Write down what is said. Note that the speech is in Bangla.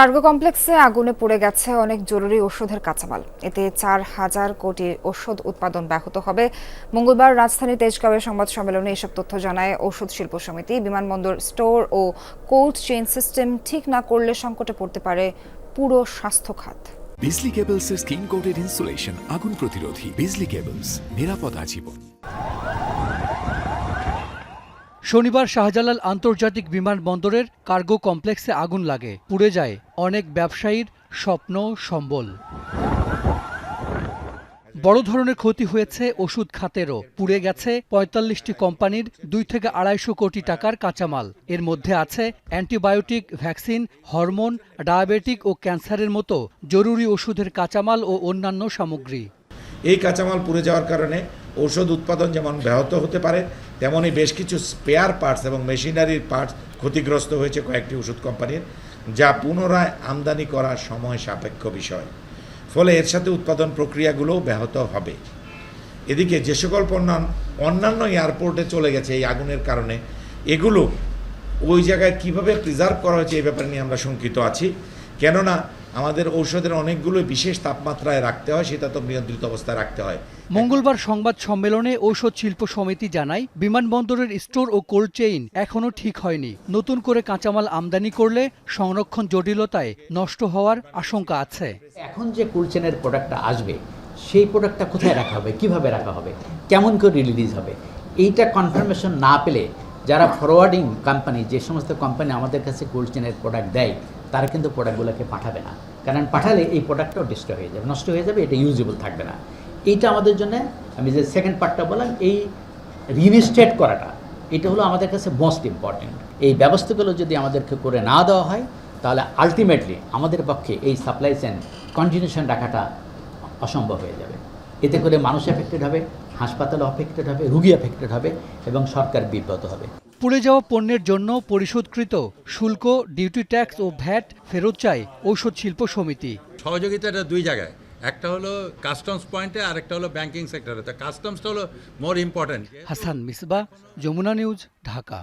কার্গো কমপ্লেক্সে আগুনে পড়ে গেছে অনেক জরুরি ওষুধের কাঁচামাল। এতে চার হাজার কোটি ওষুধ উৎপাদন ব্যাহত হবে। মঙ্গলবার রাজধানী তেজগাঁওয়ের সংবাদ সম্মেলনে এসব তথ্য জানায় ওষুধ শিল্প সমিতি। বিমানবন্দর, স্টোর ও কোল্ড চেইন সিস্টেম ঠিক না করলে সংকটে পড়তে পারে পুরো স্বাস্থ্য খাত। বিজলি কেবলসের স্কিন কোটেড ইনসুলেশন, আগুন প্রতিরোধী বিজলি কেবলস, নিরাপদ আজীবন। শনিবার শাহজালাল আন্তর্জাতিক বিমানবন্দরের কার্গো কমপ্লেক্সে আগুন লাগে। পুড়ে যায় অনেক ব্যবসায়ীর স্বপ্ন, সম্বল। বড় ধরনের ক্ষতি হয়েছে ওষুধ খাতেরও। পুড়ে গেছে পঁয়তাল্লিশটি কোম্পানির দুই থেকে আড়াইশো কোটি টাকার কাঁচামাল। এর মধ্যে আছে অ্যান্টিবায়োটিক, ভ্যাকসিন, হরমোন, ডায়াবেটিক ও ক্যান্সারের মতো জরুরি ওষুধের কাঁচামাল ও অন্যান্য সামগ্রী। এই কাঁচামাল পুড়ে যাওয়ার কারণে ঔষধ উৎপাদন যেমন ব্যাহত হতে পারে তেমনই বেশ কিছু স্পেয়ার পার্টস এবং মেশিনারির পার্টস ক্ষতিগ্রস্ত হয়েছে কয়েকটি ওষুধ কোম্পানির যা পুনরায় আমদানি করা সময় সাপেক্ষ বিষয়। ফলে এর সাথে উৎপাদন প্রক্রিয়াগুলোও ব্যাহত হবে। এদিকে যে সকল পণ্য অন্যান্য এয়ারপোর্টে চলে গেছে এই আগুনের কারণে, এগুলো ওই জায়গায় কীভাবে প্রিজার্ভ করা হয়েছে এই ব্যাপারে নিয়ে আমরা শঙ্কিত আছি। কেননা আমাদের ঔষধের অনেকগুলো বিশেষ তাপমাত্রায় রাখতে হয় সেটা তো নিয়ন্ত্রিত অবস্থায় রাখতে হয়। মঙ্গলবার সংবাদ সম্মেলনে ঔষধ শিল্প সমিতি জানায় বিমানবন্দরের স্টোর ও কোল্ড চেইন এখনও ঠিক হয়নি। নতুন করে কাঁচামাল আমদানি করলে সংরক্ষণ জটিলতায় নষ্ট হওয়ার আশঙ্কা আছে। এখন যে কুলচেনের প্রোডাক্টটা আসবে সেই প্রোডাক্টটা কোথায় রাখা হবে কীভাবে রাখা হবে কেমন করে রিলিজ হবে এইটা কনফার্মেশন না পেলে যারা ফরওয়ার্ডিং কোম্পানি যে সমস্ত কোম্পানি আমাদের কাছে কোল্ড চেনের প্রোডাক্ট দেয় তারা কিন্তু প্রোডাক্টগুলোকে পাঠাবে না। কারণ পাঠালে এই প্রোডাক্টটাও ডিস্ট্রয় হয়ে যাবে, নষ্ট হয়ে যাবে, এটা ইউজেবল থাকবে না। এইটা আমাদের জন্য, আমি যে সেকেন্ড পার্টটা বললাম, এই রিইনস্টেট করাটা, এটা হলো আমাদের কাছে মোস্ট ইম্পর্টেন্ট এই ব্যবস্থাগুলো যদি আমাদেরকে করে না দেওয়া হয়, তাহলে আলটিমেটলি আমাদের পক্ষে এই সাপ্লাই চেন কন্টিনিউশন রাখাটা অসম্ভব হয়ে যাবে। এতে করে মানুষ এফেক্টেড হবে হাসপাতাল অফেক্টেড হবে, রুগী এফেক্টেড হবে, এবং সরকার বিব্রত হবে। পুড়ে যাওয়া পণ্যের জন্য পরিশোধকৃত শুল্ক ডিউটি ট্যাক্স ও ভ্যাট ফেরত চায় ঔষধ শিল্প সমিতি। সহযোগিতাটা দুই জায়গায়। একটা হলো কাস্টমস পয়েন্টে আর একটা হলো ব্যাংকিং সেক্টরে তো কাস্টমসটা হলো more important Hasan Misba Jamuna news Dhaka.